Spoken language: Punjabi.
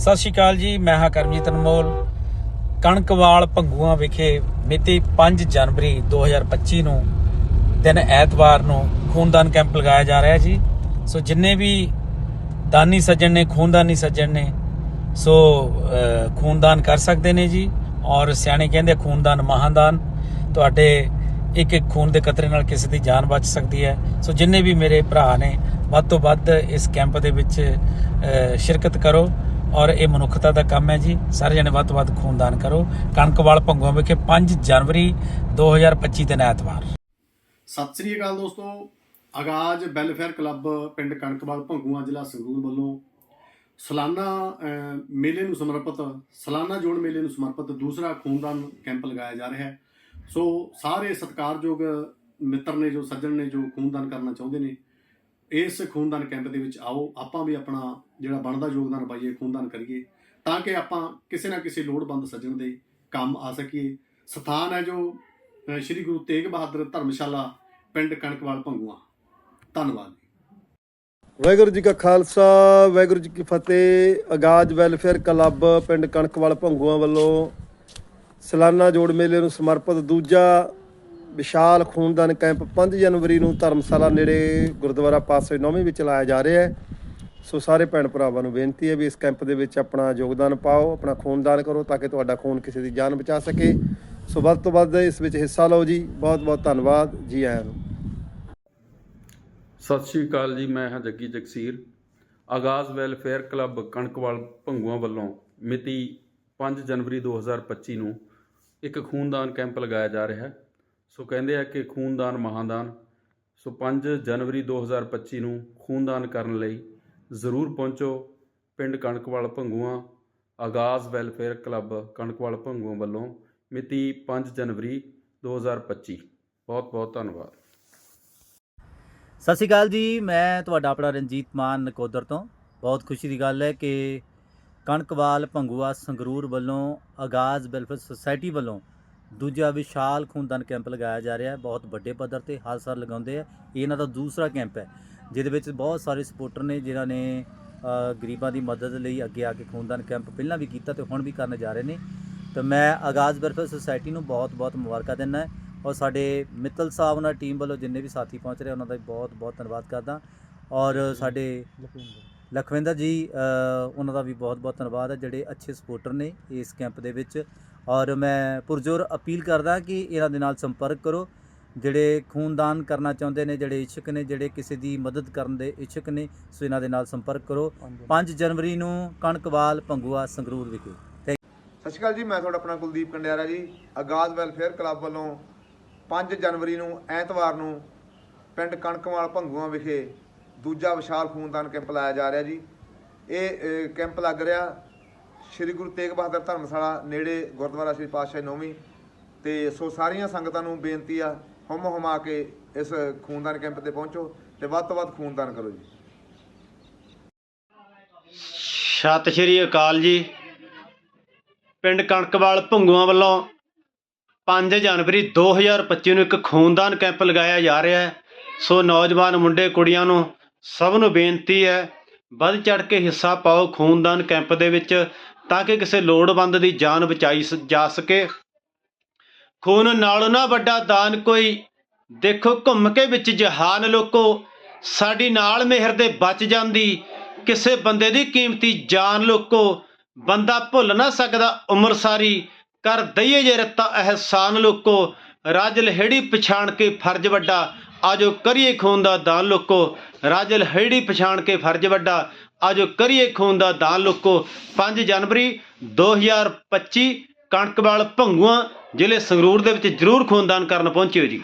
ਸਤਿ ਸ਼੍ਰੀ ਅਕਾਲ ਜੀ, ਮੈਂ ਹਾਂ ਕਰਮਜੀਤ ਅਨਮੋਲ। ਕਣਕਵਾਲ ਭੰਗੂਆਂ ਵਿਖੇ ਮਿਤੀ 5 ਜਨਵਰੀ 2025 ਨੂੰ ਦਿਨ ਐਤਵਾਰ ਨੂੰ ਖੂਨਦਾਨ ਕੈਂਪ ਲਗਾਇਆ ਜਾ ਰਿਹਾ ਜੀ। ਸੋ ਜਿੰਨੇ ਵੀ ਦਾਨੀ ਸੱਜਣ ਨੇ, ਖੂਨਦਾਨੀ ਸੱਜਣ ਨੇ, ਸੋ ਖੂਨਦਾਨ ਕਰ ਸਕਦੇ ਨੇ ਜੀ। ਔਰ ਸਿਆਣੇ ਕਹਿੰਦੇ ਖੂਨਦਾਨ ਮਹਾਦਾਨ। ਤੁਹਾਡੇ ਇੱਕ ਇੱਕ ਖੂਨ ਦੇ ਕਤਰੇ ਨਾਲ ਕਿਸੇ ਦੀ ਜਾਨ ਬਚ ਸਕਦੀ ਹੈ। ਸੋ ਜਿੰਨੇ ਵੀ ਮੇਰੇ ਭਰਾ ਨੇ, ਵੱਧ ਤੋਂ ਵੱਧ ਇਸ ਕੈਂਪ ਦੇ ਵਿੱਚ ਸ਼ਿਰਕਤ ਕਰੋ। ਔਰ ਇਹ ਮਨੁੱਖਤਾ ਦਾ ਕੰਮ ਹੈ ਜੀ। ਸਾਰੇ ਜਣੇ ਵੱਧ ਤੋਂ ਵੱਧ ਖੂਨਦਾਨ ਕਰੋ। ਕਣਕਵਾਲ ਭੰਗੂਆਂ ਵਿਖੇ 5 ਜਨਵਰੀ 2025 ਦਿਨ ਐਤਵਾਰ। ਸਤਿ ਸ੍ਰੀ ਅਕਾਲ ਦੋਸਤੋ। ਆਗਾਜ਼ ਵੈਲਫੇਅਰ ਕਲੱਬ ਪਿੰਡ ਕਣਕਵਾਲ ਭੰਗੂਆਂ ਜ਼ਿਲ੍ਹਾ ਸੰਗਰੂਰ ਵੱਲੋਂ ਸਾਲਾਨਾ ਮੇਲੇ ਨੂੰ ਸਮਰਪਿਤ, ਸਾਲਾਨਾ ਜੋੜ ਮੇਲੇ ਨੂੰ ਸਮਰਪਿਤ ਦੂਸਰਾ ਖੂਨਦਾਨ ਕੈਂਪ ਲਗਾਇਆ ਜਾ ਰਿਹਾ ਹੈ। ਸੋ ਸਾਰੇ ਸਤਿਕਾਰਯੋਗ ਮਿੱਤਰ ਨੇ ਜੋ, ਸੱਜਣ ਨੇ ਜੋ ਖੂਨਦਾਨ ਕਰਨਾ ਚਾਹੁੰਦੇ ਨੇ ਇਸ ਖੂਨਦਾਨ ਕੈਂਪ ਦੇ ਵਿੱਚ ਆਓ, ਆਪਾਂ ਵੀ ਆਪਣਾ ਜਿਹੜਾ ਬਣਦਾ ਯੋਗਦਾਨ ਪਾਈਏ, ਖੂਨਦਾਨ ਕਰੀਏ, ਤਾਂ ਕਿ ਆਪਾਂ ਕਿਸੇ ਨਾ ਕਿਸੇ ਲੋੜਵੰਦ ਸੱਜਣ ਦੇ ਕੰਮ ਆ ਸਕੀਏ। ਸਥਾਨ ਹੈ ਜੋ ਸ਼੍ਰੀ ਗੁਰੂ ਤੇਗ ਬਹਾਦਰ ਧਰਮਸ਼ਾਲਾ, ਪਿੰਡ ਕਣਕਵਾਲ, ਭੰਗੂਆ। ਧੰਨਵਾਦ ਵਾਹਿਗੁਰੂ ਜੀ ਕਾ ਖਾਲਸਾ, ਵਾਹਿਗੁਰੂ ਜੀ ਕੀ ਫਤਿਹ। ਆਗਾਜ਼ ਵੈਲਫੇਅਰ ਕਲੱਬ, ਪਿੰਡ ਕਣਕਵਾਲ, ਭੰਗੂਆਂ ਵੱਲੋਂ ਸਾਲਾਨਾ ਜੋੜ ਮੇਲੇ ਨੂੰ ਸਮਰਪਿਤ ਦੂਜਾ ਵਿਸ਼ਾਲ ਖੂਨਦਾਨ ਕੈਂਪ 5 ਜਨਵਰੀ ਨੂੰ ਧਰਮਸ਼ਾਲਾ ਨੇੜੇ ਗੁਰਦੁਆਰਾ ਪਾਸੇ ਨੌਵੀਂ ਵਿੱਚ ਲਾਇਆ ਜਾ ਰਿਹਾ ਹੈ। ਸੋ ਸਾਰੇ ਭੈਣ ਭਰਾਵਾਂ ਨੂੰ ਬੇਨਤੀ ਹੈ ਵੀ ਇਸ ਕੈਂਪ ਦੇ ਵਿੱਚ ਆਪਣਾ ਯੋਗਦਾਨ ਪਾਓ, ਆਪਣਾ ਖੂਨਦਾਨ ਕਰੋ ਤਾਂ ਕਿ ਤੁਹਾਡਾ ਖੂਨ ਕਿਸੇ ਦੀ ਜਾਨ ਬਚਾ ਸਕੇ। ਸੋ ਵੱਧ ਤੋਂ ਵੱਧ ਇਸ ਵਿੱਚ ਹਿੱਸਾ ਲਓ ਜੀ। ਬਹੁਤ ਬਹੁਤ ਧੰਨਵਾਦ। ਜੀ ਆਇਆਂ ਨੂੰ। ਸਤਿ ਸ਼੍ਰੀ ਅਕਾਲ ਜੀ। ਮੈਂ ਹਾਂ ਜੱਗੀ ਜਗਸੀਰ। ਆਗਾਜ਼ ਵੈਲਫੇਅਰ ਕਲੱਬ ਕਣਕਵਾਲ ਭੰਗੂਆਂ ਵੱਲੋਂ ਮਿਤੀ 5 ਜਨਵਰੀ 2025 ਨੂੰ ਇੱਕ ਖੂਨਦਾਨ ਕੈਂਪ ਲਗਾਇਆ ਜਾ ਰਿਹਾ ਹੈ। ਸੋ ਕਹਿੰਦੇ ਆ ਕਿ ਖੂਨਦਾਨ ਮਹਾਦਾਨ। ਸੋ 5 ਜਨਵਰੀ 2025 ਨੂੰ ਖੂਨਦਾਨ ਕਰਨ ਲਈ ਜ਼ਰੂਰ ਪਹੁੰਚੋ ਪਿੰਡ ਕਣਕਵਾਲ ਭੰਗੂਆਂ, ਆਗਾਜ਼ ਵੈਲਫੇਅਰ ਕਲੱਬ ਕਣਕਵਾਲ ਭੰਗੂਆਂ ਵੱਲੋਂ ਮਿਤੀ 5 ਜਨਵਰੀ 2025 ਬਹੁਤ ਬਹੁਤ ਧੰਨਵਾਦ। ਸਤਿ ਸ਼੍ਰੀ ਅਕਾਲ ਜੀ, ਮੈਂ ਤੁਹਾਡਾ ਆਪਣਾ ਰਣਜੀਤ ਮਾਨ ਨਕੋਦਰ ਤੋਂ। ਬਹੁਤ ਖੁਸ਼ੀ ਦੀ ਗੱਲ ਹੈ ਕਿ ਕਣਕਵਾਲ ਭੰਗੂਆ ਸੰਗਰੂਰ ਵੱਲੋਂ ਆਗਾਜ਼ ਵੈਲਫੇਅਰ ਸੁਸਾਇਟੀ ਵੱਲੋਂ ਦੂਜਾ ਵਿਸ਼ਾਲ ਖੂਨਦਾਨ ਕੈਂਪ ਲਗਾਇਆ ਜਾ ਰਿਹਾ ਹੈ, ਬਹੁਤ ਵੱਡੇ ਪੱਧਰ ਤੇ ਹਰ ਸਾਲ ਲਗਾਉਂਦੇ ਆ। ਇਹ ਇਹਨਾਂ ਦਾ ਦੂਸਰਾ ਕੈਂਪ ਹੈ, ਜਿਹਦੇ ਵਿੱਚ ਬਹੁਤ ਸਾਰੇ ਸਪੋਰਟਰ ਨੇ ਜਿਨ੍ਹਾਂ ਨੇ ਗਰੀਬਾਂ ਦੀ ਮਦਦ ਲਈ ਅੱਗੇ ਆ ਕੇ ਖੂਨਦਾਨ ਕੈਂਪ ਪਹਿਲਾਂ ਵੀ ਕੀਤਾ ਤੇ ਹੁਣ ਵੀ ਕਰਨ ਜਾ ਰਹੇ ਨੇ। ਤਾਂ ਮੈਂ ਆਗਾਜ਼ ਵੈਲਫੇਅਰ ਸੁਸਾਇਟੀ ਨੂੰ ਬਹੁਤ-ਬਹੁਤ ਮੁਬਾਰਕਾਂ ਦਿੰਦਾ ਔਰ ਸਾਡੇ ਮਿੱਤਲ ਸਾਹਿਬ ਉਹਨਾਂ ਟੀਮ ਵੱਲੋਂ ਜਿੰਨੇ ਵੀ ਸਾਥੀ ਪਹੁੰਚ ਰਹੇ ਉਹਨਾਂ ਦਾ ਵੀ ਬਹੁਤ ਬਹੁਤ ਧੰਨਵਾਦ ਕਰਦਾ ਔਰ ਸਾਡੇ ਲਖਵਿੰਦਰ ਜੀ ਉਹਨਾਂ ਦਾ ਵੀ ਬਹੁਤ ਬਹੁਤ ਧੰਨਵਾਦ ਹੈ, ਜਿਹੜੇ ਅੱਛੇ ਸਪੋਰਟਰ ਨੇ ਇਸ ਕੈਂਪ ਦੇ ਵਿੱਚ। ਔਰ ਮੈਂ ਪੁਰਜੋਰ ਅਪੀਲ ਕਰਦਾ ਕਿ ਇਹਨਾਂ ਦੇ ਨਾਲ ਸੰਪਰਕ ਕਰੋ। ਜਿਹੜੇ ਖੂਨਦਾਨ ਕਰਨਾ ਚਾਹੁੰਦੇ ਨੇ ਜਿਹੜੇ ਇੱਛੁਕ ਨੇ ਜਿਹੜੇ ਕਿਸੇ ਦੀ ਮਦਦ ਕਰਨ ਦੇ ਇੱਛੁਕ ਨੇ ਸੋ ਇਹਨਾਂ ਦੇ ਨਾਲ ਸੰਪਰਕ ਕਰੋ। 5 ਜਨਵਰੀ ਨੂੰ ਕਣਕਵਾਲ ਭੰਗੂਆ ਸੰਗਰੂਰ ਵਿਖੇ। ਸਤਿ ਸ਼੍ਰੀ ਅਕਾਲ ਜੀ ਮੈਂ ਤੁਹਾਡਾ ਆਪਣਾ ਕੁਲਦੀਪ ਕੰਡਿਆਰਾ ਜੀ। ਆਗਾਜ਼ ਵੈਲਫੇਅਰ ਕਲੱਬ ਵੱਲੋਂ 5 ਜਨਵਰੀ ਨੂੰ ਐਤਵਾਰ ਨੂੰ ਪਿੰਡ ਕਣਕਵਾਲ ਭੰਗੂਆਂ ਵਿਖੇ ਦੂਜਾ ਵਿਸ਼ਾਲ ਖੂਨਦਾਨ ਕੈਂਪ ਲਾਇਆ ਜਾ ਰਿਹਾ ਜੀ। ਇਹ ਕੈਂਪ ਲੱਗ ਰਿਹਾ। ਸ੍ਰੀ ਗੁਰੂ ਤੇਗ ਬਹਾਦਰ ਧਰਮਸ਼ਾਲਾ ਨੇੜੇ ਗੁਰਦੁਆਰਾ ਸ੍ਰੀ ਪਾਤਸ਼ਾਹ ਨੌਵੀਂ। ਤੇ ਸੋ ਸਾਰੀਆਂ ਸੰਗਤਾਂ ਨੂੰ ਬੇਨਤੀ ਆ, ਹੁਮ ਹੁਮਾ ਕੇ ਇਸ ਖੂਨਦਾਨ ਕੈਂਪ ਤੇ ਪਹੁੰਚੋ ਤੇ ਵੱਧ ਤੋਂ ਵੱਧ ਖੂਨਦਾਨ ਕਰੋ ਜੀ। ਸਤਿ ਸ਼੍ਰੀ ਅਕਾਲ ਜੀ। ਪਿੰਡ ਕਣਕਵਾਲ ਭੰਗੂਆਂ ਵੱਲੋਂ 5 ਜਨਵਰੀ 2025 ਨੂੰ ਇੱਕ ਖੂਨਦਾਨ ਕੈਂਪ ਲਗਾਇਆ ਜਾ ਰਿਹਾ ਹੈ। ਸੋ ਨੌਜਵਾਨ ਮੁੰਡੇ ਕੁੜੀਆਂ ਨੂੰ ਸਭ ਨੂੰ ਬੇਨਤੀ ਹੈ, ਵੱਧ ਚੜ ਕੇ ਹਿੱਸਾ ਪਾਓ ਖੂਨਦਾਨ ਕੈਂਪ ਦੇ ਵਿੱਚ। ਤਾਂ ਕਿ ਕਿਸੇ ਲੋੜਵੰਦ ਦੀ ਜਾਨ ਬਚਾਈ ਜਾ ਸਕੇ। ਖੂਨ ਨਾਲੋਂ ਨਾ ਵੱਡਾ ਦਾਨ ਕੋਈ। ਦੇਖੋ ਘੁੰਮ ਕੇ ਵਿੱਚ ਜਹਾਨ ਲੋਕੋ। ਸਾਡੀ ਨਾਲ ਮਿਹਰ ਦੇ ਬਚ ਜਾਂਦੀ। ਕਿਸੇ ਬੰਦੇ ਦੀ ਕੀਮਤੀ ਜਾਨ ਲੋਕੋ। ਬੰਦਾ ਭੁੱਲ ਨਾ ਸਕਦਾ ਉਮਰ ਸਾਰੀ। ਕਰ ਦਈਏ ਜੇ ਰੱਤਾ ਅਹਿਸਾਨ ਲੋਕੋ। ਰਾਜ ਲਹੜੀ ਪਛਾਣ ਕੇ ਫਰਜ਼ ਵੱਡਾ। ਆਜੋ ਕਰੀਏ ਖੂਨ ਦਾ ਦਾਨ ਲੋਕੋ। ਰਾਜ ਲਹੜੀ ਪਛਾਣ ਕੇ ਫਰਜ਼ ਵੱਡਾ। ਆਜੋ ਕਰੀਏ ਖੂਨ ਦਾ ਦਾਨ ਲੋਕੋ। 5 ਜਨਵਰੀ 2025 ਕਣਕਵਾਲ ਭੰਗੂਆਂ ਜ਼ਿਲ੍ਹੇ ਸੰਗਰੂਰ ਦੇ ਵਿੱਚ ਜ਼ਰੂਰ ਖੂਨਦਾਨ ਕਰਨ ਪਹੁੰਚਿਓ ਜੀ।